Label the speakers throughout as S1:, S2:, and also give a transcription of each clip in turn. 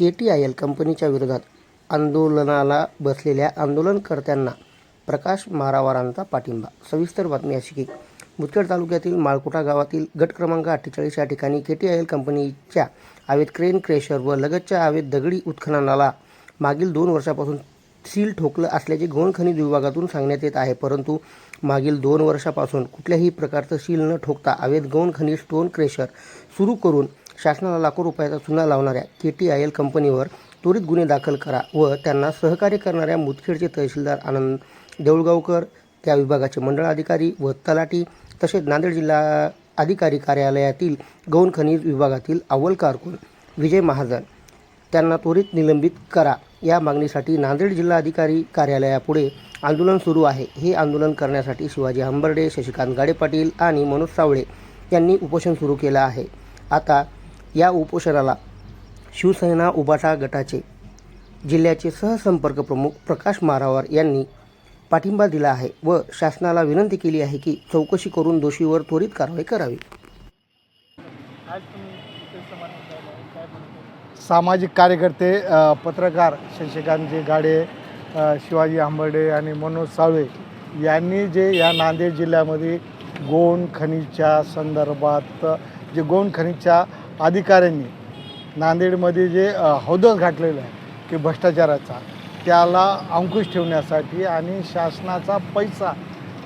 S1: K T I L कंपनीच्या विरोधात आंदोलनाला बसलेल्या आंदोलनकर्त्यांना प्रकाश मारावारांचा पाठिंबा. सविस्तर बातमी अशी की मुदखेड तालुक्यातील माळकुटा गावातील गट क्रमांक अठ्ठेचाळीस या ठिकाणी के टी आय एल कंपनीच्या हवेत क्रेन क्रेशर व लगतच्या हवेत दगडी उत्खननाला मागील दोन वर्षापासून सील ठोकलं असल्याचे गौण खनिज विभागातून सांगण्यात येत आहे. परंतु मागील दोन वर्षापासून कुठल्याही प्रकारचं सील न ठोकता अवैध गौण खनिज स्टोन क्रेशर सुरू करून शासनाला लाखो रुपयाचा चुना लावणाऱ्या के टी आय एल कंपनीवर त्वरित गुन्हे दाखल करा व त्यांना सहकार्य करणाऱ्या मुदखेडचे तहसीलदार आनंद देऊळगावकर त्या विभागाचे मंडळ अधिकारी व तलाटी तसेच नांदेड जिल्हा अधिकारी कार्यालयातील गौण खनिज विभागातील अव्वल कारकून विजय महाजन त्यांना त्वरित निलंबित करा. या मागणीसाठी नांदेड जिल्हा अधिकारी कार्यालयापुढे आंदोलन सुरू आहे. हे आंदोलन करण्यासाठी शिवाजी हंबर्डे शशिकांत गाडे पाटील आणि मनोज सावळे यांनी उपोषण सुरू केलं आहे. आता या उपोषणाला शिवसेना उबाटा गटाचे जिल्ह्याचे सहसंपर्क प्रमुख प्रकाश मारावर यांनी पाठिंबा दिला आहे व शासनाला विनंती केली आहे की चौकशी करून दोषीवर त्वरित कारवाई करावी.
S2: सामाजिक कार्यकर्ते पत्रकार शशिकांतजी गाडे शिवाजी आंबर्डे आणि मनोज साळवे यांनी जे या नांदेड जिल्ह्यामध्ये गोंड खनिजच्या संदर्भात जे गोंड खनिजच्या अधिकाऱ्यांनी नांदेडमध्ये जे हौदस घातलेलं आहे की भ्रष्टाचाराचा त्याला अंकुश ठेवण्यासाठी आणि शासनाचा पैसा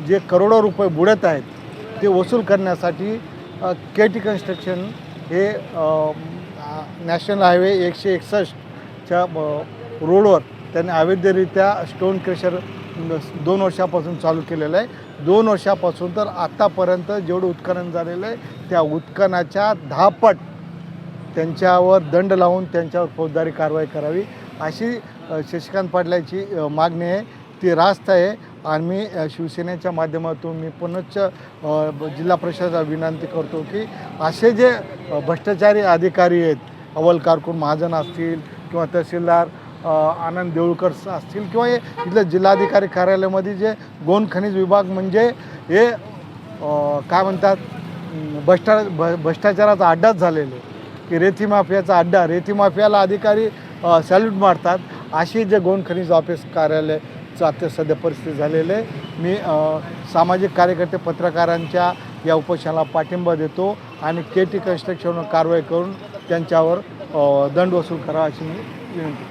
S2: जे करोडो रुपये बुडत आहेत ते वसूल करण्यासाठी के टी कन्स्ट्रक्शन हे नॅशनल हायवे एकशे एकसष्टच्या रोडवर त्यांनी अवैधरित्या स्टोन क्रेशर दोन वर्षापासून चालू केलेलं आहे. दोन वर्षापासून तर आत्तापर्यंत जेवढं उत्खनन झालेलं आहे त्या उत्खनाच्या धापट त्यांच्यावर दंड लावून त्यांच्यावर फौजदारी कारवाई करावी अशी शशिकांत पाटलाची मागणी आहे. ती रास्त आहे. आणि मी शिवसेनेच्या माध्यमातून मी पुनश्च जिल्हा प्रशासनाला विनंती करतो की असे जे भ्रष्टाचारी अधिकारी आहेत अव्वल कारकून महाजन असतील किंवा तहसीलदार आनंद देऊळकर असतील किंवा हे इथलं जिल्हाधिकारी कार्यालयामध्ये जे गोंड खनिज विभाग म्हणजे हे काय म्हणतात भ्रष्टा भ भ्रष्टाचाराचा अड्डाच झालेले. आहे की रेती माफियाचा अड्डा रेती माफियाला अधिकारी सॅल्यूट मारतात. अशी जे गोंड खनिज ऑफिस कार्यालय आता सध्या परिस्थिती झालेली आहे. मी सामाजिक कार्यकर्ते पत्रकारांच्या या उपोषणाला पाठिंबा देतो आणि के टी कन्स्ट्रक्शनवर कारवाई करून त्यांच्यावर दंड वसूल करा अशी मी विनंती